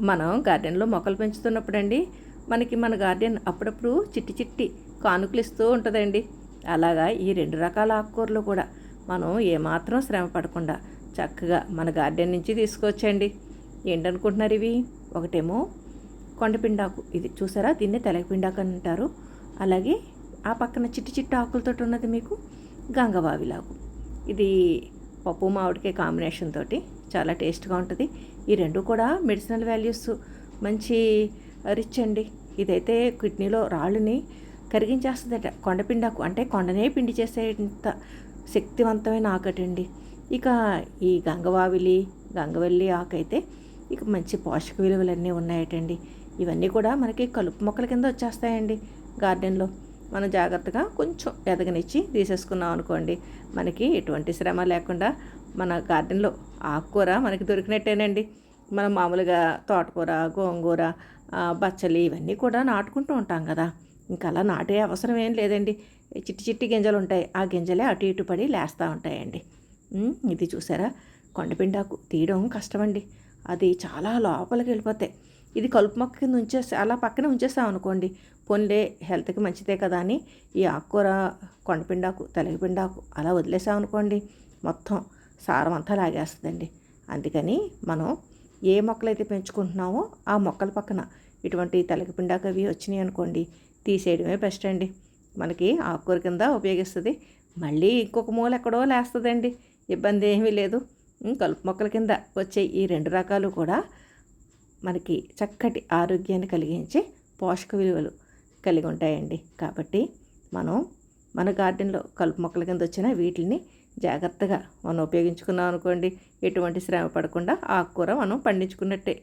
మనం గార్డెన్లో మొక్కలు పెంచుతున్నప్పుడు అండి మనకి మన గార్డెన్ అప్పుడప్పుడు చిట్టి చిట్టి కానుకలు ఇస్తూ ఉంటుందండి. అలాగా ఈ రెండు రకాల ఆకుకూరలు కూడా మనం ఏమాత్రం శ్రమ పడకుండా చక్కగా మన గార్డెన్ నుంచి తీసుకొచ్చండి. ఏంటనుకుంటున్నారు ఇవి? ఒకటేమో కొండపిండాకు. ఇది చూసారా? దీన్నే తెలగపిండాకు అని అంటారు. అలాగే ఆ పక్కన చిట్టి చిట్టి ఆకులతో ఉన్నది మీకు గంగవావిలాగు ఇది పప్పు మామిడికాయ కాంబినేషన్ తోటి చాలా టేస్ట్గా ఉంటుంది. ఈ రెండు కూడా మెడిసినల్ వాల్యూస్ మంచి uh, రిచ్ అండి. ఇదైతే కిడ్నీలో రాళ్ళని కరిగించేస్తుందట. కొండపిండాకు అంటే కొండనే పిండి చేసేంత శక్తివంతమైన ఆకటండి. ఇక ఈ గంగవావిలి గంగవల్లి ఆకైతే ఇక మంచి పోషక విలువలన్నీ ఉన్నాయటండి. ఇవన్నీ కూడా మనకి కలుపు మొక్కల కింద వచ్చేస్తాయండి గార్డెన్లో. మనం జాగ్రత్తగా కొంచెం ఎదగనిచ్చి తీసేసుకున్నాం అనుకోండి మనకి ఎటువంటి శ్రమ లేకుండా మన గార్డెన్లో ఆకుకూర మనకి దొరికినట్టేనండి. మనం మామూలుగా తోటకూర గోంగూర బచ్చలి ఇవన్నీ కూడా నాటుకుంటూ ఉంటాం కదా. ఇంకా అలా నాటే అవసరం ఏం లేదండి. చిట్టి చిట్టి గింజలు ఉంటాయి ఆ గింజలే అటు ఇటు పడి లేస్తూ ఉంటాయండి. ఇది చూసారా? కొండపిండాకు తీయడం కష్టమండి. అది చాలా లోపలికి వెళ్ళిపోతాయి. ఇది కలుపు మొక్క కింద ఉంచేసి అలా పక్కన ఉంచేస్తాం అనుకోండి. పోన్లే హెల్త్కి మంచిదే కదా అని ఈ ఆకుకూర కొండపిండాకు తెలగపిండాకు అలా వదిలేసాం అనుకోండి. మొత్తం సారం అంతా లాగేస్తుందండి. అందుకని మనం ఏ మొక్కలైతే పెంచుకుంటున్నామో ఆ మొక్కల పక్కన ఇటువంటి తెలగపిండాకు అవి వచ్చినాయి అనుకోండి తీసేయడమే బెస్ట్ అండి. మనకి ఆకుకూర కింద ఉపయోగిస్తుంది. మళ్ళీ ఇంకొక మూల ఎక్కడో లేస్తుందండి. ఇబ్బంది ఏమీ లేదు. కలుపు మొక్కల కింద వచ్చే ఈ రెండు రకాలు కూడా మనకి చక్కటి ఆరోగ్యాన్ని కలిగించే పోషక విలువలు కలిగి ఉంటాయండి. కాబట్టి మనం మన గార్డెన్లో కలుపు మొక్కల కింద వచ్చిన వీటిని జాగ్రత్తగా మనం ఉపయోగించుకున్నాం అనుకోండి. ఎటువంటి శ్రమ పడకుండా ఆకుకూర మనం పండించుకున్నట్టే.